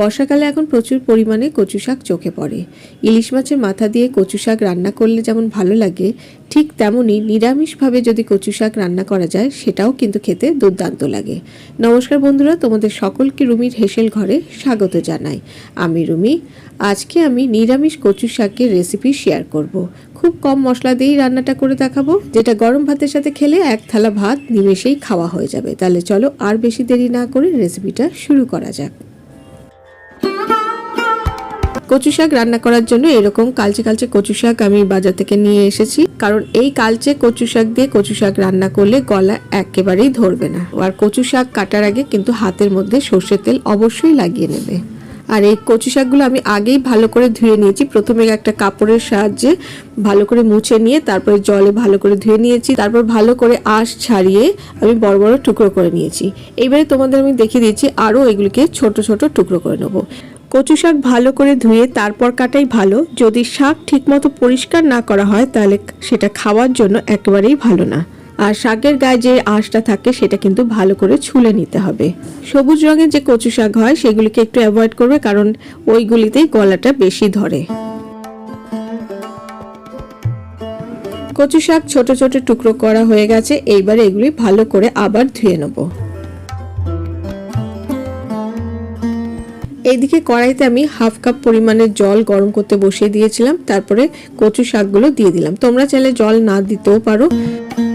বর্ষাকালে এখন প্রচুর পরিমাণে কচু শাক চোখে পড়ে। ইলিশ মাছের মাথা দিয়ে কচু শাক রান্না করলে যেমন ভালো লাগে, ঠিক তেমনই নিরামিষভাবে যদি কচু শাক রান্না করা যায়, সেটাও কিন্তু খেতে দুর্দান্ত লাগে। নমস্কার বন্ধুরা, তোমাদের সকলকে রুমির হেসেল ঘরে স্বাগত জানাই। আমি রুমি, আজকে আমি নিরামিষ কচু শাকের রেসিপি শেয়ার করব। খুব কম মশলা দিয়েই রান্নাটা করে দেখাবো, যেটা গরম ভাতের সাথে খেলে এক থালা ভাত নিমেষেই খাওয়া হয়ে যাবে। তাহলে চলো আর বেশি দেরি না করে রেসিপিটা শুরু করা যাক। কচু শাক রান্না করার জন্য এরকম কালচে কালচে কচু শাক আমি বাজার থেকে নিয়ে এসেছি। কারণ এই কালচে কচু শাক দিয়ে কচু শাক রান্না করলে গলা একেবারেই ধরবে না। আর কচু শাক কাটার আগে কিন্তু হাতের মধ্যে সর্ষের তেল অবশ্যই লাগিয়ে নেবে। আর এই কচু শাকগুলো আমি আগেই ভালো করে ধুয়ে নিয়েছি। প্রথমে একটা কাপড়ের সাহায্যে ভালো করে মুছে নিয়ে তারপরে জলে ভালো করে ধুয়ে নিয়েছি। তারপর ভালো করে আঁশ ছাড়িয়ে আমি বড় বড় টুকরো করে নিয়েছি। এবারে তোমাদের আমি দেখিয়ে দিয়েছি আরও এগুলিকে ছোট ছোট টুকরো করে নেব। কচু শাক ভালো করে ধুয়ে তারপর কাটাই ভালো। যদি শাক ঠিকমতো পরিষ্কার না করা হয়, তাহলে সেটা খাওয়ার জন্য একেবারেই ভালো না। আর শাকের গায়ে যে আঁশটা থাকে, সেটা কিন্তু ভালো করে ছুলে নিতে হবে। সবুজ রঙের যে কচু শাক হয়, সেগুলিকে একটু অ্যাভয়েড করবে, কারণ ওইগুলিতেই গলাটা বেশি ধরে। কচু শাক ছোট ছোট টুকরো করা হয়ে গেছে, এইবার এগুলি ভালো করে আবার ধুয়ে নেব। এইদিকে কড়াইতে আমি হাফ কাপ পরিমাণের জল গরম করতে বসিয়ে দিয়েছিলাম, তারপরে কচু শাকগুলো দিয়ে দিলাম। তোমরা চাইলে জল না দিতেও পারো।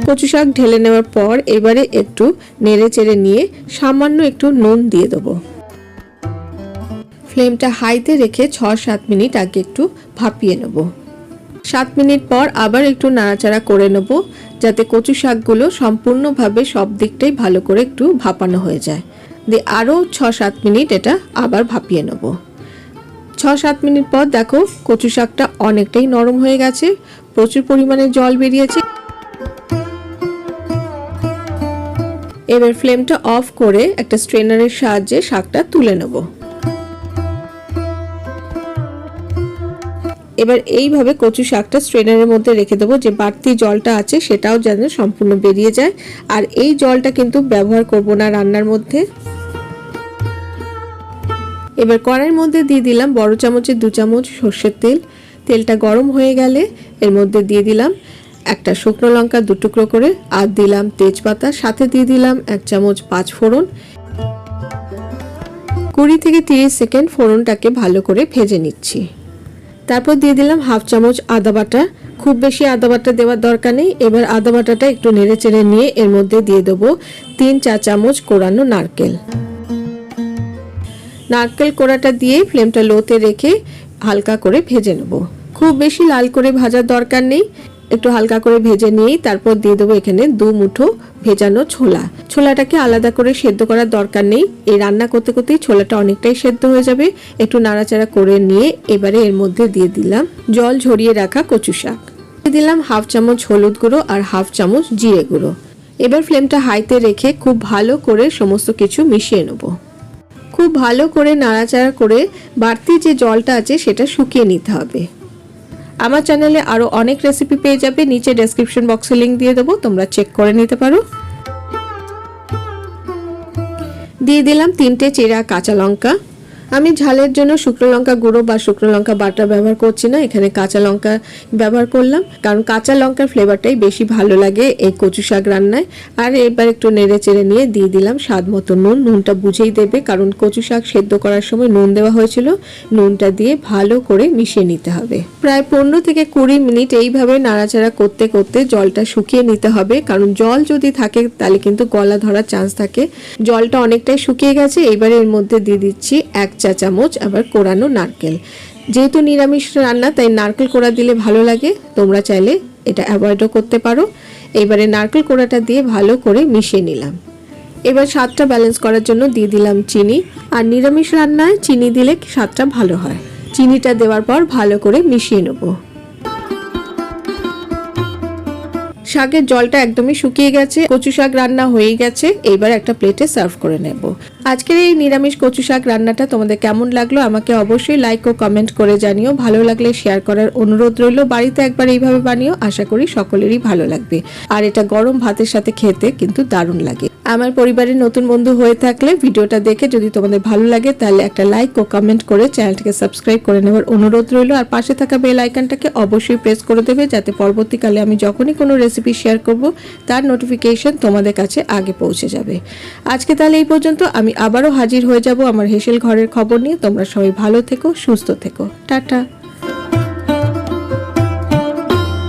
কচু শাক ঢেলে নেওয়ার পর এবারে একটু নেড়ে চেড়ে নিয়ে সামান্য একটু নুন দিয়ে দেবো। ফ্লেমটা হাইতে রেখে ছ সাত মিনিট আগে একটু ভাপিয়ে নেব। সাত মিনিট পর আবার একটু নাড়াচাড়া করে নেব, যাতে কচু শাকগুলো সম্পূর্ণভাবে সব দিকটাই ভালো করে একটু ভাপানো হয়ে যায়। দিয়ে আরও ছ সাত মিনিট এটা আবার ভাপিয়ে নেব। ছ সাত মিনিট পর দেখো কচু শাকটা অনেকটাই নরম হয়ে গেছে, প্রচুর পরিমাণে জল বেরিয়েছে। এবার ফ্লেমটা অফ করে একটা স্ট্রেনারের সাহায্যে শাকটা তুলে নেব। এবার এইভাবে কচু শাকটা স্ট্রেনারের মধ্যে রেখে দেবো, যে বাড়তি জলটা আছে সেটাও যেন সম্পূর্ণ বেরিয়ে যায়। আর এই জলটা কিন্তু ব্যবহার করব না রান্নার মধ্যে। এবার কড়াইয়ের মধ্যে দিয়ে দিলাম বড় চামচের দু চামচ সর্ষের তেল। তেলটা গরম হয়ে গেলে এর মধ্যে দিয়ে দিলাম একটা শুকনো লঙ্কা দু টুকরো করে আর দিলাম তেজপাতা। সাথে দিয়ে দিলাম এক চামচ পাঁচ ফোড়ন। কুড়ি থেকে তিরিশ সেকেন্ড ফোড়নটাকে ভালো করে ভেজে নিচ্ছি। তারপর দিয়ে দিলাম হাফ চামচ আদা বাটা। খুব বেশি আদা বাটা দেওয়ার দরকার নেই। এবার আদা বাটাটা একটু নেড়ে চেড়ে নিয়ে এর মধ্যে দিয়ে দেবো তিন চা চামচ কোরানো নারকেল। নারকেল কোড়াটা দিয়ে ফ্লেমটা লোতে রেখে হালকা করে ভেজে নেব। খুব বেশি লাল করে ভাজার দরকার নেই। একটু হালকা করে ভেজে নিয়েই তারপর দিয়ে দেবো এখানে দু মুঠো ভেজানো ছোলা। ছোলাটাকে আলাদা করে সেদ্ধ করার দরকার নেই। এই রান্না করতে করতেই ছোলাটা অনেকটাই সেদ্ধ হয়ে যাবে। একটু নাড়াচাড়া করে নিয়ে এবারে এর মধ্যে দিয়ে দিলাম জল ঝরিয়ে রাখা কচু শাক। দিয়ে দিলাম হাফ চামচ হলুদ গুঁড়ো আর হাফ চামচ জিরে গুঁড়ো। এবার ফ্লেমটা হাইতে রেখে খুব ভালো করে সমস্ত কিছু মিশিয়ে নেব। খুব ভালো করে নাড়াচাড়া করে বাড়তি যে জলটা আছে সেটা শুকিয়ে নিতে হবে। আমার চ্যানেলে আরও অনেক রেসিপি পেয়ে যাবে, নিচে ডেসক্রিপশন বক্সে লিঙ্ক দিয়ে দেবো, তোমরা চেক করে নিতে পারো। দিয়ে দিলাম তিনটে চেরা কাঁচা লঙ্কা। আমি ঝালের জন্য শুকনো লঙ্কা গুঁড়ো বা শুকনো লঙ্কা বাটা ব্যবহার করছি না, এখানে কাঁচা লঙ্কা ব্যবহার করলাম। কারণ কাঁচা লঙ্কার ফ্লেভারটাই বেশি ভালো লাগে এই কচু শাক রান্নায়। আর এবার একটু নেড়ে চেড়ে নিয়ে দিয়ে দিলাম স্বাদ মতো নুন। নুনটা বুঝেই দেবে, কারণ কচু শাক সেদ্ধ করার সময় নুন দেওয়া হয়েছিল। নুনটা দিয়ে ভালো করে মিশিয়ে নিতে হবে। প্রায় পনেরো থেকে কুড়ি মিনিট এইভাবে নাড়াচাড়া করতে করতে জলটা শুকিয়ে নিতে হবে। কারণ জল যদি থাকে, তাহলে কিন্তু গলা ধরার চান্স থাকে। জলটা অনেকটাই শুকিয়ে গেছে, এবারে এর মধ্যে দিয়ে দিচ্ছি এক চা চামচ আবার কোরানো নারকেল। যেহেতু নিরামিষ রান্না, তাই নারকেল কোড়া দিলে ভালো লাগে। তোমরা চাইলে এটা অ্যাভয়েডও করতে পারো। এবারে নারকেল কোড়াটা দিয়ে ভালো করে মিশিয়ে নিলাম। এবার স্বাদটা ব্যালেন্স করার জন্য দিয়ে দিলাম চিনি। আর নিরামিষ রান্নায় চিনি দিলে স্বাদটা ভালো হয়। চিনিটা দেওয়ার পর ভালো করে মিশিয়ে নেব। শাকের জলটা একদমই শুকিয়ে গেছে, কচু শাক রান্না হয়ে গেছে, এইবার একটা প্লেটে সার্ভ করে নেব। আজকের এই নিরামিষ কচু শাক রান্নাটা তোমাদের কেমন লাগল আমাকে অবশ্যই লাইক ও কমেন্ট করে জানিও। ভালো লাগলে শেয়ার করার অনুরোধ রইল। বাড়িতে একবার এইভাবে বানিও, আশা করি সকলেরই ভালো লাগবে। আর এটা গরম ভাতের সাথে খেতে কিন্তু দারুণ লাগে। আমার পরিবারের নতুন বন্ধু হয়ে থাকলে ভিডিওটা দেখে যদি তোমাদের ভালো লাগে, তাহলে একটা লাইক ও কমেন্ট করে চ্যানেলটিকে সাবস্ক্রাইব করে নেওয়ার অনুরোধ রইল। আর পাশে থাকা বেল আইকনটাকে অবশ্যই প্রেস করে দেবে যাতে পরবর্তীকালে আমি যখনই কোনো রেসিপি শেয়ার করব, তার নোটিফিকেশন তোমাদের কাছে আগে পৌঁছে যাবে। আজকে তাহলে এই পর্যন্ত। আমি আবারও হাজির হয়ে যাব আমার হেসেল ঘরের খবর নিয়ে। তোমরা সবাই ভালো থেকো, সুস্থ থেকো। টাটা।